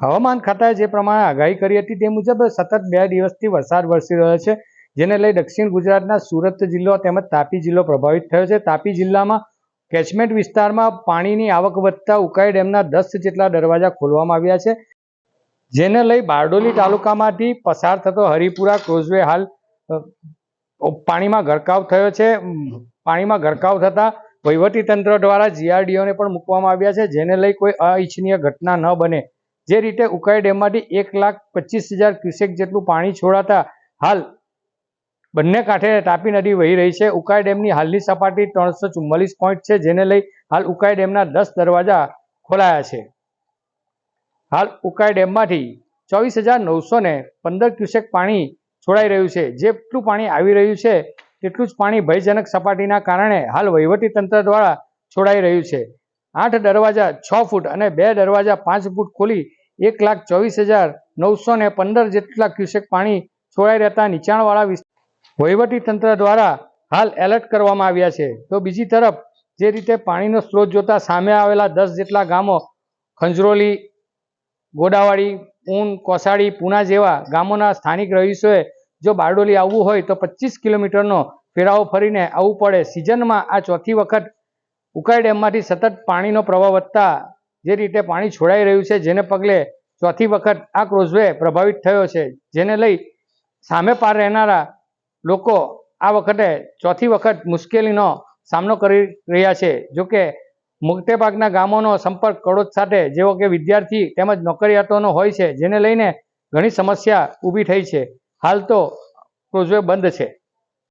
હવામાન ખાતાએ જે પ્રમાણે આગાહી કરી હતી તે મુજબ સતત બે દિવસથી વરસાદ વરસી રહ્યો છે, જેને લઈ દક્ષિણ ગુજરાતના સુરત જિલ્લો તેમજ તાપી જિલ્લો પ્રભાવિત થયો છે. તાપી જિલ્લામાં કેચમેન્ટ વિસ્તારમાં પાણીની આવક વધતા ઉકાઈ ડેમના દસ જેટલા દરવાજા ખોલવામાં આવ્યા છે, જેને લઈ બારડોલી તાલુકામાંથી પસાર થતો હરિપુરા ક્રોઝવે હાલ પાણીમાં ગરકાવ થયો છે. પાણીમાં ગરકાવ થતા વહીવટી તંત્ર દ્વારા જીઆરડીઓને પણ મૂકવામાં આવ્યા છે, જેને લઈ કોઈ અનિચ્છનીય ઘટના ન બને. જે રીતે ઉકાઈ ડેમમાંથી એક લાખ પચીસ હજાર ક્યુસેક જેટલું પાણી છોડાતા હાલ બંને કાંઠે તાપી નદી વહી રહી છે. ઉકાઈ ડેમની હાલની સપાટી ત્રણસો ચુમ્માલીસ પોઈન્ટ છે, જેને લઈ હાલ ઉકાઈ ડેમના દસ દરવાજા ખોલાયા છે. હાલ ઉકાઈ ડેમમાંથી ચોવીસ હજાર નવસો ને પંદર ક્યુસેક પાણી છોડાઈ રહ્યું છે. જેટલું પાણી આવી રહ્યું છે, તેટલું જ પાણી ભયજનક સપાટીના કારણે હાલ તંત્ર દ્વારા છોડાઈ રહ્યું છે. આઠ દરવાજા છ ફૂટ અને બે દરવાજા પાંચ ફૂટ ખોલી એક લાખ ચોવીસ હજાર નવસો ને પંદર જેટલા ક્યુસેક પાણી છોડાઈ રહેતા નીચાણવાળા તંત્ર દ્વારા હાલ એલર્ટ કરવામાં આવ્યા છે. તો બીજી તરફ, જે રીતે પાણીનો સ્ત્રોત જોતા સામે આવેલા દસ જેટલા ગામો ખંજરોલી ગોડાવાડી ઊન કોસાડી, પૂના જેવા ગામોના સ્થાનિક રહીશોએ જો બારડોલી આવવું હોય તો પચીસ કિલોમીટરનો ફેરાવો ફરીને આવવું પડે. સિઝનમાં આ ચોથી વખત ઉકાઈ ડેમમાંથી સતત પાણીનો પ્રવાહ વધતા જે રીતે પાણી છોડાઈ રહ્યું છે, જેને પગલે ચોથી વખત આ ક્રોઝવે પ્રભાવિત થયો છે. જેને લઈ સામે પાર રહેનારા લોકો આ વખતે ચોથી વખત મુશ્કેલીનો સામનો કરી રહ્યા છે. જોકે મોટે ગામોનો સંપર્ક કડોદ સાથે જેવો કે વિદ્યાર્થી તેમજ નોકરિયાતોનો હોય છે, જેને લઈને ઘણી સમસ્યા ઊભી થઈ છે. હાલ તો ક્રોઝવે બંધ છે.